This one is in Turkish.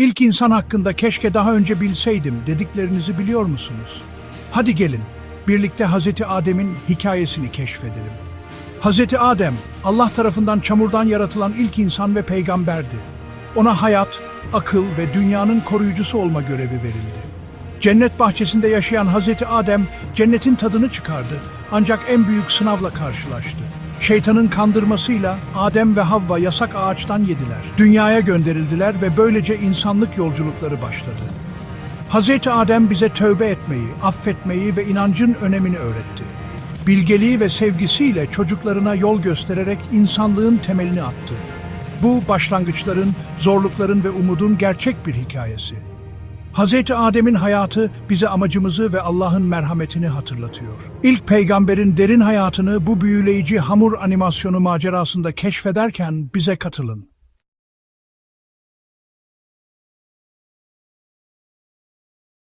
İlk insan hakkında keşke daha önce bilseydim dediklerinizi biliyor musunuz? Hadi gelin, birlikte Hazreti Adem'in hikayesini keşfedelim. Hazreti Adem, Allah tarafından çamurdan yaratılan ilk insan ve peygamberdi. Ona hayat, akıl ve dünyanın koruyucusu olma görevi verildi. Cennet bahçesinde yaşayan Hazreti Adem cennetin tadını çıkardı ancak en büyük sınavla karşılaştı. Şeytanın kandırmasıyla Adem ve Havva yasak ağaçtan yediler. Dünyaya gönderildiler ve böylece insanlık yolculukları başladı. Hazreti Adem bize tövbe etmeyi, affetmeyi ve inancın önemini öğretti. Bilgeliği ve sevgisiyle çocuklarına yol göstererek insanlığın temelini attı. Bu başlangıçların, zorlukların ve umudun gerçek bir hikayesi. Hazreti Adem'in hayatı bize amacımızı ve Allah'ın merhametini hatırlatıyor. İlk peygamberin derin hayatını bu büyüleyici hamur animasyonu macerasında keşfederken bize katılın.